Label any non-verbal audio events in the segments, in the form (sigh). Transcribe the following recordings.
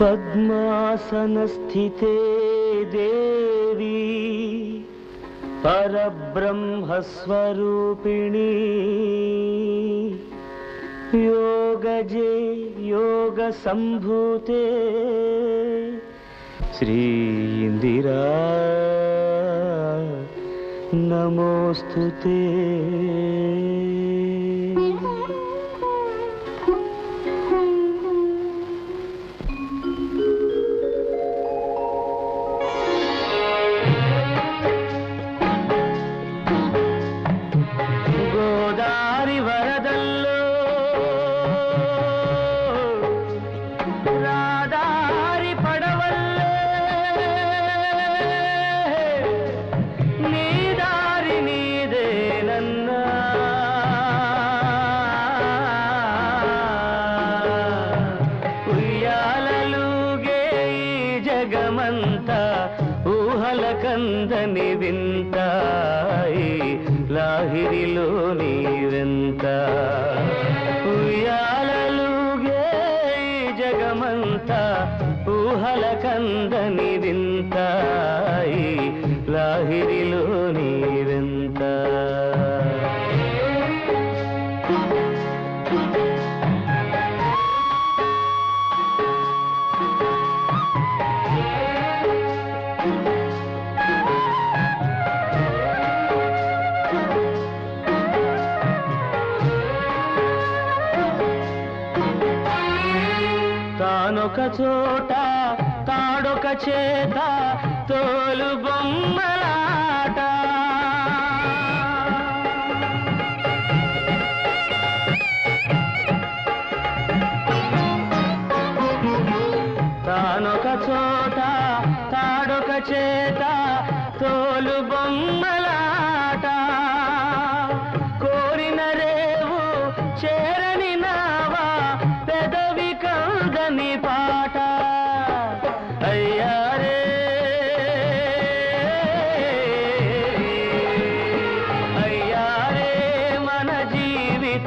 పద్మాసనస్థితే దేవి పరబ్రహ్మస్వరూపిణి యోగజే యోగ సంభూతే శ్రీ ఇందిరా ఊహల కందని వింత చేత తోలు బొమ్మలా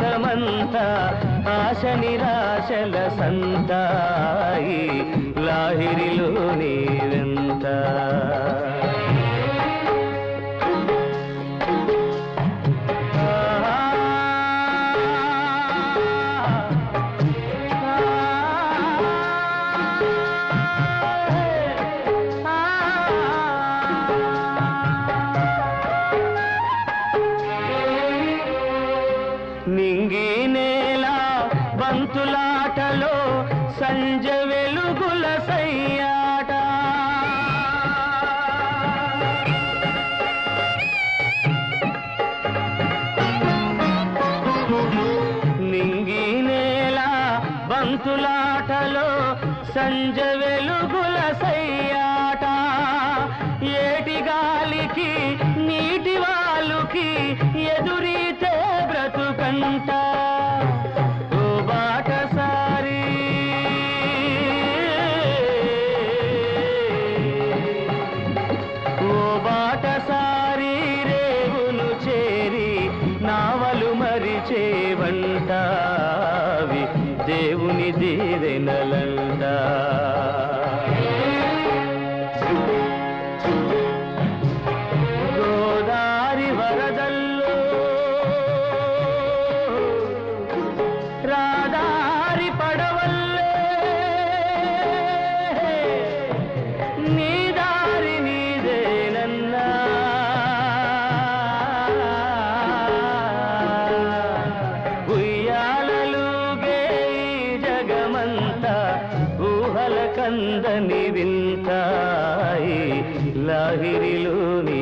జీవితమంతా ఆశ నిరాశల సంతాయి. లాహిరిలో నీవెంత బంతులాటలో సంజ వెలుగుల సయ్యాట. ఏటి గాలికి నీటి వాలుకి ఎదురీతే బ్రతుకంట. ఓ బాటసారి. ఓ బాటసారి రేవులు చేరి నావలు మరిచేవంటావి దేవుని దీవెనలంట లాహిరిలో నీ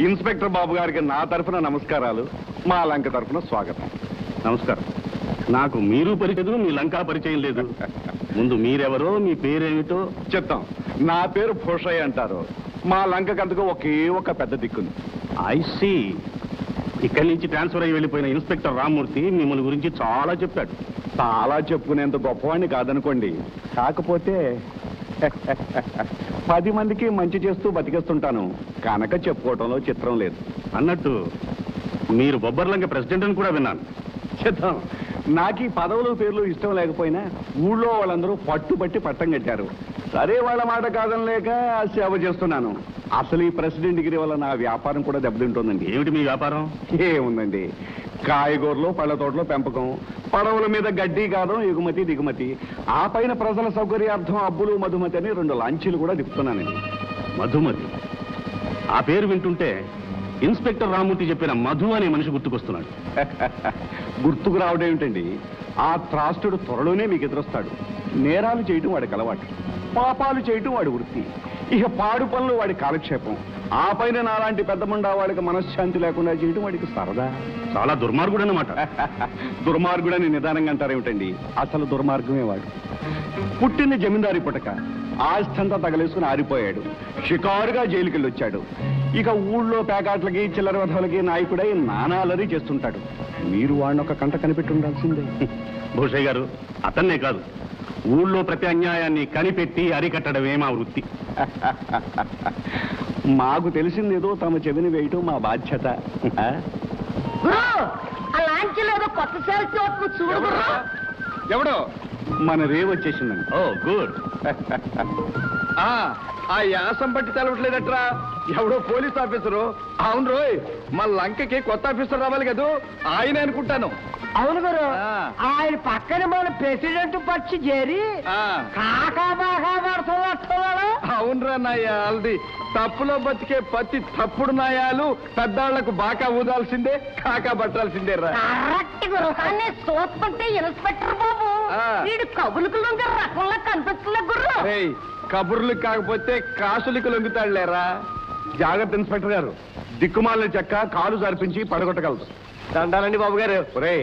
ఇన్స్పెక్టర్ బాబు గారికి నా తరఫున నమస్కారాలు. మా లంక తరఫున స్వాగతం. నమస్కారం. నాకు మీరు పరిచయం మీ లంకా పరిచయం లేదు. ముందు మీరెవరో మీ పేరేమిటో? చెప్తాం. నా పేరు భూషయ్య అంటారు. మా లంకకంతకు ఒకే ఒక పెద్ద దిక్కుంది. ఐసి ఇక్కడి నుంచి ట్రాన్స్ఫర్ అయ్యి వెళ్ళిపోయిన ఇన్స్పెక్టర్ రామ్మూర్తి మిమ్మల్ని గురించి చాలా చెప్పాడు. చాలా చెప్పుకునేంత గొప్పవాడిని కాదనుకోండి. కాకపోతే పది మందికి మంచి చేస్తూ బతికేస్తుంటాను. కనుక చెప్పుకోవటంలో చిత్రం లేదు. అన్నట్టు మీరు బొబ్బర్లంక ప్రెసిడెంట్ అని కూడా విన్నాను. చిత్తం నాకు ఈ పదవులు పేర్లు ఇష్టం లేకపోయినా ఊళ్ళో వాళ్ళందరూ పట్టుబట్టి పట్టం కట్టారు. సరే వాళ్ళ మాట కాదని లేక సేవ చేస్తున్నాను. అసలు ఈ ప్రెసిడెంట్ డిగ్రీ వల్ల నా వ్యాపారం కూడా దెబ్బతింటుందండి. ఏమిటి మీ వ్యాపారం? ఏముందండి? కాయగూరలు పళ్ళ తోటలో పెంపకం. పడవల మీద గడ్డి కాదం ఎగుమతి దిగుమతి. ఆ పైన ప్రజల సౌకర్యార్థం అబ్బులు మధుమతి అని రెండు లాంచీలు కూడా దిప్పుతున్నానండి మధుమతి. ఆ పేరు వింటుంటే ఇన్స్పెక్టర్ రామూర్తి చెప్పిన మధు అనే మనిషి గుర్తుకొస్తున్నాడు. (laughs) గుర్తుకు రావడం ఏమిటండి? ఆ త్రాస్తుడు త్వరలోనే మీకు ఎదురొస్తాడు నేరాలు చేయటం వాడికి అలవాటు. పాపాలు చేయటం వాడి వృత్తి. ఇక పాడు పనులు వాడి కాలక్షేపం. ఆ పైన నాలాంటి పెద్ద ముండా వాడికి మనశ్శాంతి లేకుండా చేయటం వాడికి సరదా. చాలా దుర్మార్గుడు అన్నమాట (laughs) దుర్మార్గుడని నిదానంగా అంటారేమిటండి అసలు దుర్మార్గమే వాడు. పుట్టిన జమీందారి పుటక ఆస్థంతా తగలేసుకుని ఆరిపోయాడు. షికారుగా జైలుకి వెళ్ళొచ్చాడు ఇక ఊళ్ళో పేకాట్లకి చిల్లర వధవులకి నాయకుడై నానాలరీ చేస్తుంటాడు. మీరు వాడిని ఒక కంట కనిపెట్టి ఉండాల్సిందే భూషయ్య గారు అతన్నే కాదు. ఊళ్ళో ప్రతి అన్యాయాన్ని కనిపెట్టి అరికట్టడమే మా వృత్తి. (laughs) మాకు తెలిసిందేదో తమ చెవిని వేయటం మా బాధ్యత. ఎవడో? మన రేవ్ వచ్చేసిందండి. ఓ గుడ్. (laughs) ఆ యాసం బట్టి తెలవట్లేదట్రా. ఎవడో పోలీస్ ఆఫీసరు. అవును రోయ్ మా లంకకి కొత్త ఆఫీసర్ రావాలి కదూ? ఆయన అనుకుంటాను. అవును గురు. ఆ. ఆయన పక్కన మన ప్రెసిడెంట్ పచ్చి చేరి ఆ, కాకా బాగా పడుతున్నాడు అవునరా నాయాలది తప్పులో బతికే ప్రతి తప్పుడు నాయాలు పెద్దాళ్ళకు బాకా ఊదాల్సిందే కాకా పట్టాల్సిందే రా. కరెక్ట్ గురు. కానీ చూస్తుంటే ఇన్స్పెక్టర్ బాబు. ఆ. వీడు కబులుకు లొంగ రకంలా కనిపిస్తుంది గుర్రు రేయ్ కబుర్లు కాకపోతే కాసులికి లొంగుతాడులేరా జాగ్రత్త ఇన్స్పెక్టర్ గారు. దిక్కుమాలిన చెక్క కాలు జరిపించి పడగొట్టగలదు. దండాలండి బాబు గారు. రే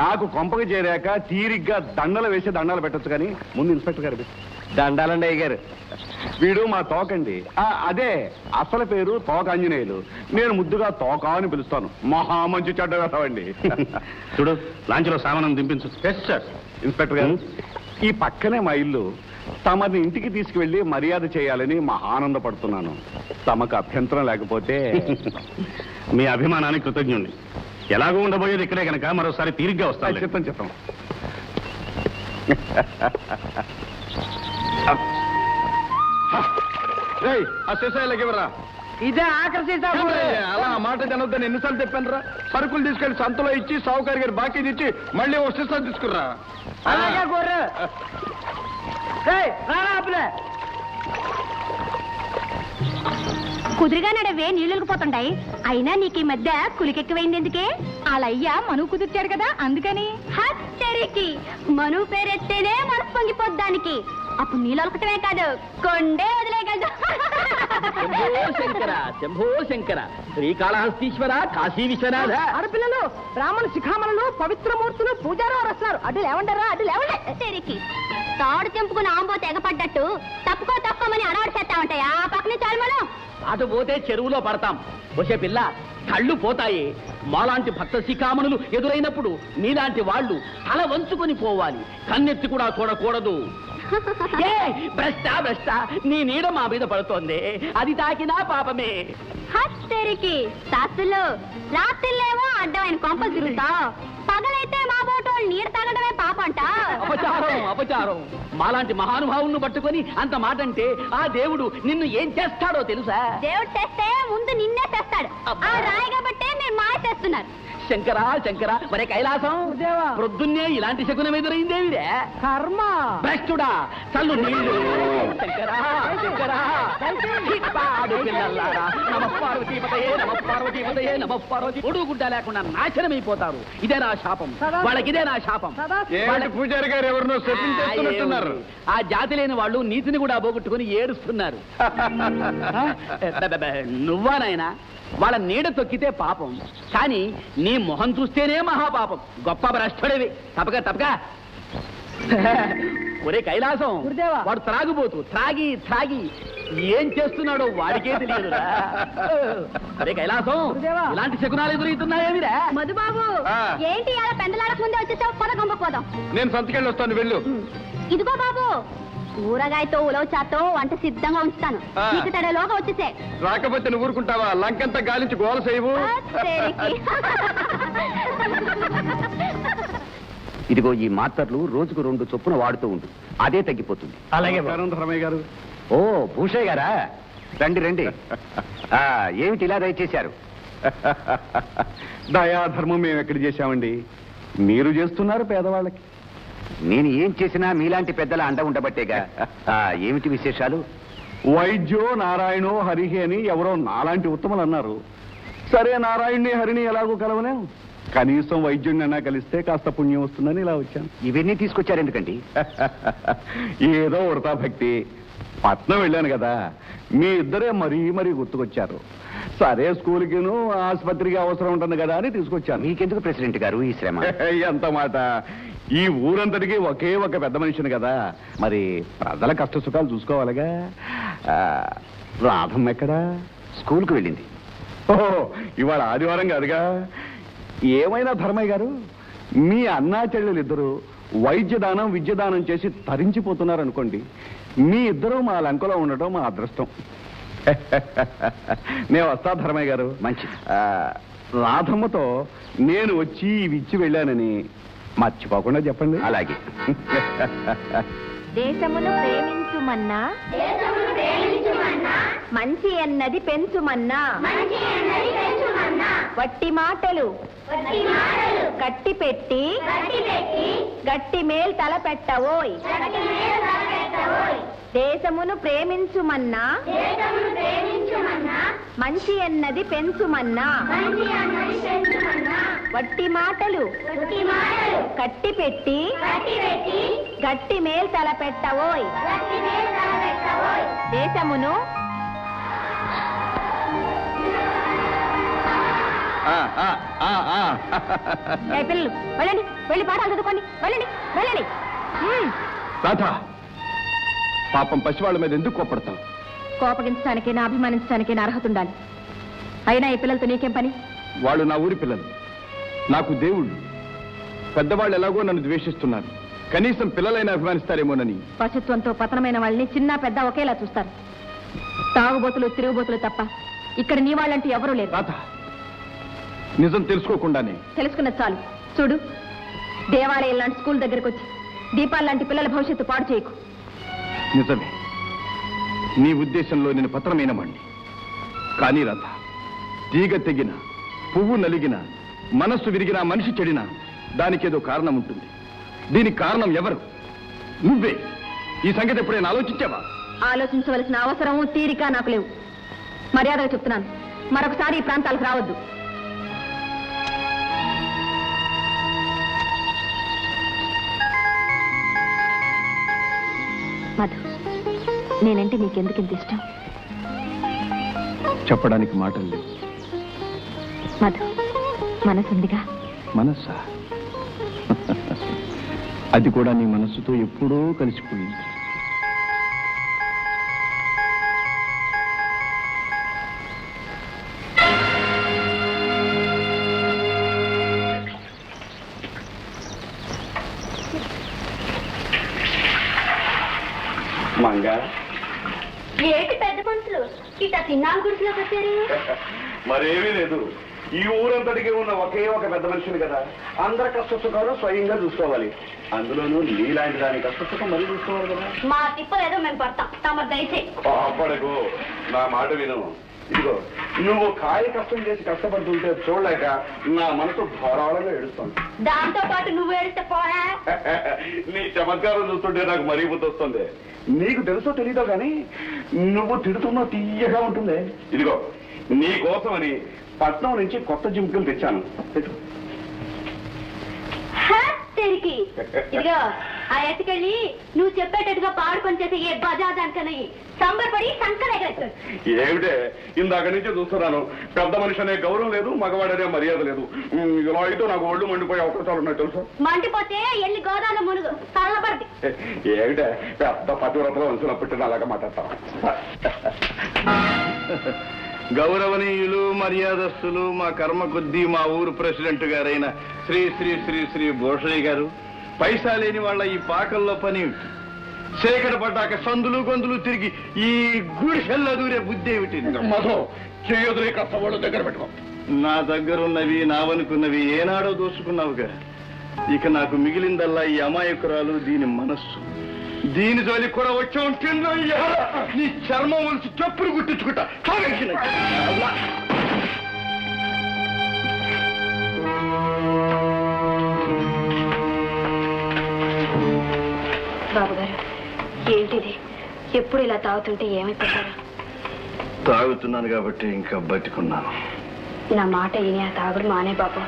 నాకు కొంపకి చేరాక తీరిగ్గా దండలు వేసి దండాలు పెట్టొచ్చు కానీ ముందు ఇన్స్పెక్టర్ గారు దండాలండి అయ్య గారు. వీడు మా తోకండి. అదే అసలు పేరు తోక ఆంజనేయులు నేను ముద్దుగా తోక అని పిలుస్తాను. మహా మంచి చెడ్డ వేస్తామండి (laughs) చూడు లాంచ్లో సామానం దింపించు. సార్ ఇన్స్పెక్టర్ గారు ఈ పక్కనే మా ఇల్లు. తమని ఇంటికి తీసుకువెళ్ళి మర్యాద చేయాలని మా ఆనందపడుతున్నాను. తమకు అభ్యంతరం లేకపోతే మీ అభిమానానికి కృతజ్ఞుణ్ణి. ఎలాగో ఉండబోయేది ఇక్కడే కనుక మరోసారి తీరిగ్గా వస్తాను చెప్తాం చెప్తాం ఆ శేషాయిలకి (laughs) ఇదే ఆకర్షిత అలా ఆ మాట జనవద్దని ఎన్నిసార్లు చెప్పాను రా సరుకులు తీసుకెళ్ళి సంతలో ఇచ్చి సావుకారి గారి బాకీ ఇచ్చి మళ్ళీ ఓ శిస్తా తీసుకురా అలాగే (laughs) కుదురుగా నడవే నీళ్ళు పోతుంటాయి అయినా నీకు ఈ మధ్య కులికెక్కువైంది ఎందుకే? అలయ్య మను కుదుర్చాడు కదా అందుకని. హత్తెరికి మను పేరెత్తేనే మనసు పొంగిపోద్దానికి అప్పుడు నీళ్ళు ఒకటమే కాదు కొండే వదిలేయగలదు. శంభో శంకర శంభో శంకర శ్రీకాళహస్తీశ్వర కాశీ విశ్వనాథ ఆడపిల్లలు బ్రాహ్మణ శిఖామణులు పవిత్రమూర్తులు పూజారు వారు వస్తున్నారు అడ్డు లేవంటారా అడ్డు లేవండి. తాడు తెంపుకుని ఆంబో తెగపడ్డట్టు తప్పుకో తప్పుకోమని అలవాటు చేస్తా ఉంటాయి ఆ పక్కనే చాలు మనం అటు పోతే చెరువులో పడతాం. వచ్చే పిల్ల కళ్ళు పోతాయి. మాలాంటి భక్త శిఖామణులు ఎదురైనప్పుడు మీలాంటి వాళ్ళు తల వంచుకొని పోవాలి. కన్నెత్తి కూడా చూడకూడదు (laughs) ఏ భ్రష్ట భ్రష్ట నీ నీడ మా మీద పడుతోంది. అది తాకినా పాపమే. హత్తెరికి శాస్త్రులు రాత్రిలేమో అడ్డమైన కొంపలు తిరుగుతావు. పగలైతే మా బోటు నీరు తాగడమే పాపంట. అపచారం అపచారం. మాలాంటి మహానుభావులను పట్టుకొని అంత మాట అంటే ఆ దేవుడు నిన్ను ఏం చేస్తాడో తెలుసా? దేవుడు తెస్తే ముందు నిన్నే తెస్తాడు. ఆ రాయి కాబట్టే మీరు మాయ చేస్తున్నారు శంకర శంకర మరి కైలాసం. ప్రొద్దున్నే ఇలాంటి శకునం ఎదురైందేవిడే కర్మ. భ్రష్టుడా చల్లు నీళ్ళు. శంకరా శంకరా పాడు పిల్లల్లారా నమ పార్వతీపతయే నమ పార్వతీపతయే నమ పార్వతి. ఒడు గుడ్డ లేకుండా నాశనమైపోతారు. ఇదే నా శాపం. సదా. వాళ్ళకి ఇదే నా శాపం. సదా. పూజారి గారు ఎవరినో శపించేస్తున్నట్టున్నారు? ఆ జాతి లేని వాళ్ళు నీతిని కూడా పోగొట్టుకుని ఏడుస్తున్నారు. (laughs) బెబెబె, నువ్వా నాయనా? వాళ్ళ నీడ తొక్కితే పాపం. కానీ నీ మొహం చూస్తేనే మహాపాపం. గొప్ప భ్రష్టుడివి. తప్పక తప్పక. ఒరే కైలాసం గురుదేవా. వాడు త్రాగుబోతు త్రాగి త్రాగి. ఏం చేస్తున్నాడో వాడికే తెలియదురా. ఒరే కైలాసం గురుదేవా. ఇలాంటి శకునాలు ఎదురవుతున్నాయేమిరా? మధుబాబు. ఏంటి అలా పెందలాడక ముందే వచ్చేసావు? పద గంప పోదాం. నేను సంతకెళ్ళి వస్తాను వెళ్ళు ఇదిగో బాబు. ఊరగాయతో ఉలవచాతో వంట సిద్ధంగా ఉంచుతాను. నీకు తడలోగా వచ్చేసే. రాకపోతే నువ్వు ఊరుకుంటావా? లంకంతా గాలించి గోల చేయవు. ఇదిగో ఈ మాత్రలు రోజుకు రెండు చొప్పున వాడుతూ ఉండు. అదే తగ్గిపోతుంది. అలాగే ధర్మయ్య గారు. ఓ భూషయ్య గారా? రండి రండి. ఆ, ఏమిటి ఇలా దయచేశారు? (laughs) దయాధర్మం మేము ఎక్కడ చేశామండి? మీరు చేస్తున్నారు పేదవాళ్ళకి. నేను ఏం చేసినా మీలాంటి పెద్దల అండ ఉండబట్టేగా. ఆ, ఏమిటి విశేషాలు? వైద్యో నారాయణో హరిహి అని ఎవరో నాలాంటి ఉత్తములు అన్నారు. సరే నారాయణ్ణి హరిని ఎలాగో కలవలేం? కనీసం వైద్యుడిని అన్నా కలిస్తే కాస్త పుణ్యం వస్తుందని ఇలా వచ్చాను. ఇవన్నీ తీసుకొచ్చారు ఎందుకండి? (laughs) ఏదో ఉడతా భక్తి పట్నం వెళ్ళాను కదా. మీ ఇద్దరే మరీ మరీ గుర్తుకొచ్చారు. సరే స్కూల్కిను ఆసుపత్రికి అవసరం ఉంటుంది కదా అని తీసుకొచ్చాను. మీకెందుకు ప్రెసిడెంట్ గారు ఈ శ్రమ? (laughs) ఎంత మాట. ఈ ఊరంతటికి ఒకే ఒక పెద్ద మనిషిని కదా. మరి ప్రజల కష్ట సుఖాలు చూసుకోవాలిగా రాధమ్మ ఎక్కడా? స్కూల్కి వెళ్ళింది. ఓహో ఇవాళ ఆదివారం కాదుగా. ఏమైనా ధర్మయ్య గారు? మీ అన్నా చెల్లెలు ఇద్దరు వైద్యదానం విద్యదానం చేసి తరించిపోతున్నారు అనుకోండి మీ ఇద్దరు మా లంకలో ఉండటం మా అదృష్టం. (laughs) నేను వస్తా ధర్మయ్య గారు. మంచిది. ఆ, రాధమ్మతో నేను వచ్చి ఇవి ఇచ్చి వెళ్ళానని మర్చిపోకుండా చెప్పండి. అలాగే. దేశమును ప్రేమించుమన్నా? మంచి అన్నది పెంచుమన్నా? వట్టి మాటలు కట్టి పెట్టి గట్టి మేల్ తల పెట్టవోయ్ దేశమును ప్రేమించుమన్నా? మంచి అన్నది పెంచుమన్నా? వట్టి మాటలు. కట్టి పెట్టి. గట్టి మేల్ తల పెట్టవోయ్ దేశమును. ఆ, ఆ, ఆ, ఆ. ఏ పిల్లలు వెళ్ళండి వెళ్ళి పాఠాలు చదువుకోండి వెళ్ళండి వెళ్ళండి. రాధ పాపం పసివాళ్ళ మీద ఎందుకు కోపడతావు? కోపగించడానికి నా అభిమానించడానికి నా అర్హత ఉండాలి. అయినా ఈ పిల్లలతో నీకేం పని? వాళ్ళు నా ఊరి పిల్లలు. నాకు దేవుళ్ళు. పెద్దవాళ్ళు ఎలాగో నన్ను ద్వేషిస్తున్నారు. కనీసం పిల్లలైనా అభిమానిస్తారేమోనని. పశుత్వంతో పతనమైన వాళ్ళని చిన్న పెద్ద ఒకేలా చూస్తారు. తాగుబోతులు తిరుగుబోతులు తప్ప ఇక్కడ నీ వాళ్ళంటూ ఎవరూ లేరు. నిజం తెలుసుకోకుండానే. తెలుసుకున్నది చాలు. చూడు దేవాలయం లాంటి స్కూల్ దగ్గరకు వచ్చి దీపాలు లాంటి పిల్లల భవిష్యత్తు పాడు చేయకు. నిజమే. నీ ఉద్దేశంలో నేను పత్రమైన వాణ్ణి. కానీ రాధ తీగ తెగిన పువ్వు నలిగిన మనస్సు విరిగిన మనిషి చెడిన దానికేదో కారణం ఉంటుంది దీనికి కారణం ఎవరు? నువ్వే. ఈ సంగతి ఎప్పుడైనా ఆలోచించావా? ఆలోచించవలసిన అవసరము తీరిక నాకు లేవు. మర్యాదగా చెప్తున్నాను. మరొకసారి ఈ ప్రాంతాలకు రావద్దు. మధు నేనంటే నీకెందుకు ఇంత ఇష్టం? చెప్పడానికి మాటలు లేవు. మధు మనసుందిగా. మనస్సా అది కూడా నీ మనస్సుతో ఎప్పుడూ కలిసిపోయింది. మంగ. ఏంటి పెద్ద మనుషులు? ఇట్లా గుడిసెలోకి వచ్చారు? మరేమీ లేదు. ఈ ఊరంతటికి ఉన్న ఒకే ఒక పెద్ద మనిషిని కదా. అందరి కష్ట సుఖాలు స్వయంగా చూసుకోవాలి. అందులోనూ నీలాంటి దాని కష్ట సుఖం మరీ చూసుకోవాలి కదా. మా తిప్పలేదో మేము పడతాం. తమ దయచే. నా మాట విను. ఇదిగో నువ్వు కాయ కష్టం చేసి కష్టపడుతుంటే చూడలేక నా మనసు ధారాళంగా ఏడుస్తాను దాంతో పాటు నువ్వు ఏడిస్తే పోరా? (laughs) నీ చమత్కారం చూస్తుంటే నాకు మరీ వస్తుంది నీకు తెలుసో తెలీదో కానీ నువ్వు తిడుతున్నా తీయగా ఉంటుంది. ఇదిగో నీ కోసమని పట్నం నుంచి కొత్త జింకలు తెచ్చాను. తెరికి. ఇదిగో ఆ ఎత్తుకెళ్ళి నువ్వు చెప్పేటట్టుగా పాడుకొని చేసే ఏ బజాదానికని సంబరపడి సంకర ఎగరేస్తాడు ఏమిటే? ఇందాక నుంచి చూస్తున్నాను. పెద్ద మనిషి అనే గౌరవం లేదు మగవాడనే మర్యాద లేదు. ఇలా అయితే నాకు ఒళ్ళు మండిపోయే అవకాశాలు ఉన్నాయి తెలుసా? మండిపోతే ఎల్లి గోదాలో మునుగు చల్లబడి ఏమిటే? పెద్ద పతివ్రతల వంశంలో పుట్టిన అలాగా మాట్లాడతాం గౌరవనీయులు మర్యాదస్తులు మా కర్మ కొద్దీ మా ఊరు ప్రెసిడెంట్ గారైన శ్రీ శ్రీ శ్రీ శ్రీ భూషయ్య గారు. పైసా లేని వాళ్ళ ఈ పాకల్లో పని సేకర పడ్డాక సందులు గొంతులు తిరిగి ఈ గుడిసెల్లో దూరే బుద్ధి ఏమిటి? మధు చేయదులే కష్టవాళ్ళు దగ్గర పెట్టుకో. నా దగ్గరున్నవి నావనుకున్నవి ఏనాడో దోసుకున్నావుగా ఇక నాకు మిగిలిందల్లా ఈ అమాయకురాలు దీని మనస్సు. దీని జోలికి కూడా వచ్చి ఉంటుందో? నీ చర్మం ఒలిచి చెప్పులు గుట్టించుకుంటా తాగేసిన. అలా. బాబు గారు ఏంటిది? ఎప్పుడు ఇలా తాగుతుంటే ఏమైపోతారు తాగుతున్నాను కాబట్టి ఇంకా బతికున్నాను. నా మాట ఈయన ఆ తాగుడు మానే బాబు.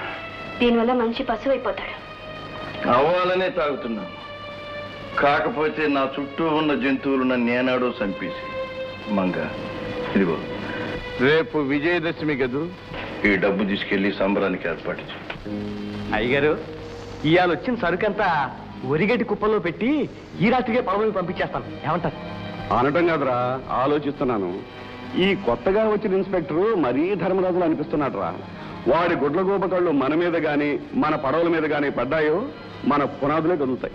దీనివల్ల మంచి పశువు అయిపోతాడు అవ్వాలనే తాగుతున్నాను. కాకపోతే నా చుట్టూ ఉన్న జంతువులు నన్ను ఏనాడో చంపేసి. మంగ ఇదిగో రేపు విజయదశమి కదూ ఈ డబ్బు తీసుకెళ్ళి సంబరానికి ఏర్పాటు చేయి. అయ్యగారు ఇవాళ వచ్చిన సరుకంతా ఒరిగటి కుప్పలో పెట్టి ఈ రాత్రికే పొలం పంపించేస్తాను. ఏమంటారు? అనటం కాదురా ఆలోచిస్తున్నాను. ఈ కొత్తగా వచ్చిన ఇన్స్పెక్టరు మరీ ధర్మరాజులు అనిపిస్తున్నాడు రా వాడి గుడ్ల గోపకళ్ళు మన మీద గాని మన పడవల మీద గాని పడ్డాయో మన పునాదులే కదులుతాయి.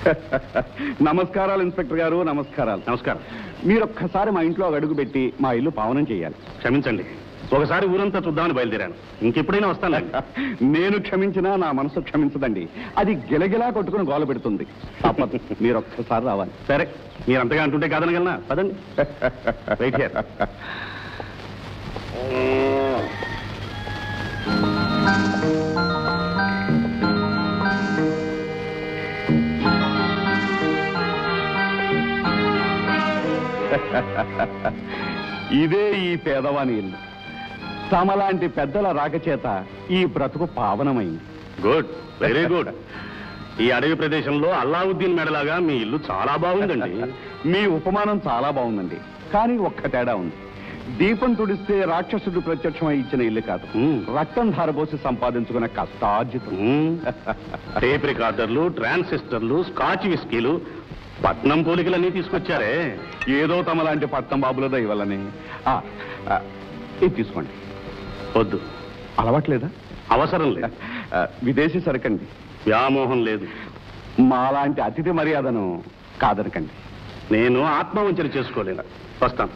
(laughs) నమస్కారాలు ఇన్స్పెక్టర్ గారు. నమస్కారాలు. నమస్కారం. మీరు ఒక్కసారి మా ఇంట్లో అడుగు పెట్టి మా ఇల్లు పావనం చేయాలి. క్షమించండి. ఒకసారి ఊరంతా చూద్దామని బయలుదేరాను. ఇంకెప్పుడైనా వస్తాను (laughs) నేను క్షమించినా నా మనసు క్షమించదండి. అది గిలగిలా కొట్టుకుని గోల పెడుతుంది. తప్పదు. (laughs) మీరు ఒక్కసారి రావాలి. సరే మీరు అంతగా అంటుంటే కాదనగలనా? పదండి. ఇదే ఈ పేదవాని ఇల్లు. తమలాంటి పెద్దల రాకచేత ఈ బ్రతుకు పావనమైంది. Good very good. ఈ అడవి ప్రదేశంలో అల్లావుద్దీన్ మెడలాగా మీ ఇల్లు చాలా బాగుందండి. మీ ఉపమానం చాలా బాగుందండి. కానీ ఒక్క తేడా ఉంది. దీపం తుడిస్తే రాక్షసుడు ప్రత్యక్షమై ఇచ్చిన ఇల్లు కాదు. రక్తం ధారపోసి సంపాదించుకున్న కష్టార్జితం. టేప్ రికార్డర్లు ట్రాన్సిస్టర్లు స్కాచ్ విస్కీలు పట్నం పోలికలన్నీ తీసుకొచ్చారే. ఏదో తమలాంటి పట్నం బాబుల దయవల్లనే. ఆ, ఆ, ఇది తీసుకోండి. వద్దు. అలవాట్లేదా? అవసరం లేదు. విదేశీ సరకండి. వ్యామోహం లేదు. మాలాంటి అతిథి మర్యాదను కాదనకండి. నేను ఆత్మవంచన చేసుకోలేను. వస్తాను.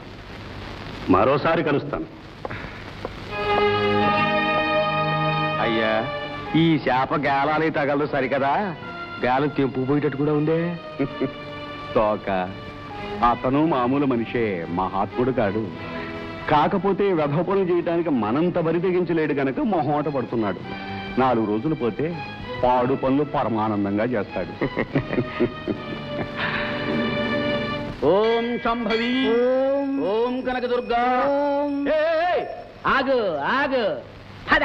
మరోసారి కలుస్తాను. అయ్యా ఈ చేప గేలాలి తగలదు సరికదా? గేలం తెంపు పోయేటట్టు కూడా ఉందే? (laughs) తోక. అతను మామూలు మనిషే మహాత్ముడు కాడు కాకపోతే వ్యధ పనులు చేయడానికి మనంత బరి తెగించలేడు గనక మొహమాట పడుతున్నాడు. నాలుగు రోజులు పోతే పాడు పనులు పరమానందంగా చేస్తాడు. (laughs) ఓం సంభవి. ఓం. కనకదుర్గా. ఏయ్, ఆగు ఆగు. పద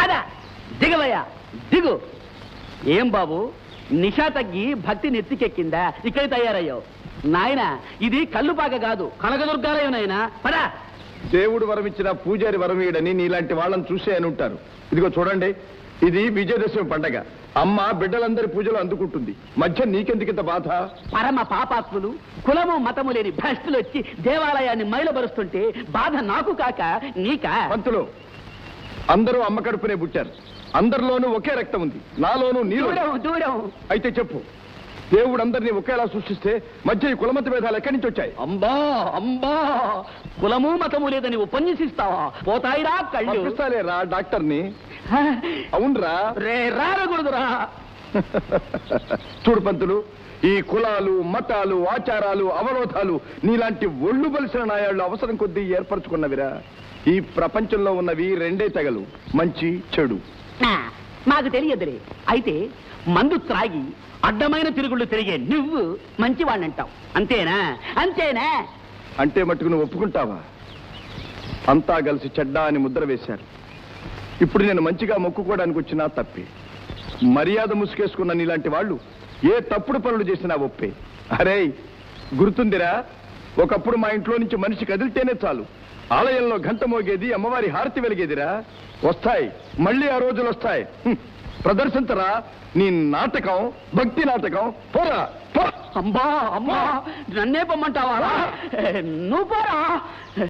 పద. దిగవయ్యా. దిగు. ఏం బాబు? నిషా తగ్గి భక్తి నెత్తికెక్కిందా ఇక్కడ తయారయ్యావు. నాయన ఇది కల్లుపాక కాదు కనకదుర్గాలయం నాయనా పద. దేవుడు వరమిచ్చిన పూజారి వరమీయడని నీలాంటి వాళ్ళని చూసే అని ఉంటారు. ఇదిగో చూడండి ఇది విజయదశమి పండగ. అమ్మ బిడ్డలందరి పూజలు అందుకుంటుంది. మధ్య నీకెందుకింత బాధ? పరమ పాపాత్ములు కులము మతము లేని భ్రష్టులు వచ్చి దేవాలయాన్ని మైలబరుస్తుంటే బాధ నాకు కాక నీకా? పంతులు అందరూ అమ్మ కడుపునే పుట్టారు. అందరిలోనూ ఒకే రక్తం ఉంది. నాలోనూ నీలో దూరం అయితే చెప్పు దేవుడు అందరినీ ఒకేలా సృష్టిస్తే మధ్య ఈ కులమత భేదాలు ఎక్కడి నుంచి వచ్చాయి? అంబా అంబా కులము మతము లేదని ఉపన్యసిస్తావా? పోతాయిరా కళ్ళు. పంపిస్తాలే రా డాక్టర్ని. అవునరా? రే రారకూడదురా. చూడు పంతులు ఈ కులాలు మతాలు ఆచారాలు అవరోధాలు నీలాంటి ఒళ్ళు బలిసిన నాయాళ్ళు అవసరం కొద్దీ ఏర్పరచుకున్నవిరా. ఈ ప్రపంచంలో ఉన్నవి రెండే తెగలు మంచి చెడు. నాకు తెలియదులే. అయితే మందు త్రాగి అడ్డమైన తిరుగుళ్ళు తిరిగే నువ్వు మంచివాణ్ణంటావు. అంతేనా? అంతేనా? అంటే మట్టుకు నువ్వు ఒప్పుకుంటావా? అంతా కలిసి చెడ్డా అని ముద్ర వేశారు. ఇప్పుడు నేను మంచిగా మొక్కుకోవడానికి వచ్చినా తప్పే. మర్యాద ముసుకేసుకున్న నీలాంటి వాళ్ళు ఏ తప్పుడు పనులు చేసినా ఒప్పే. అరే గుర్తుందిరా? ఒకప్పుడు మా ఇంట్లో నుంచి మనిషి కదిలితేనే చాలు. ఆలయంలో గంట మోగేది అమ్మవారి హారతి వెలిగేదిరా? వస్తాయి. మళ్ళీ ఆ రోజులు వస్తాయి. ప్రదర్శించరా? నీ నాటకం భక్తి నాటకం. పోరా అమ్మా అమ్మా నన్నే పొమ్మంటావా నువ్వు పోరా.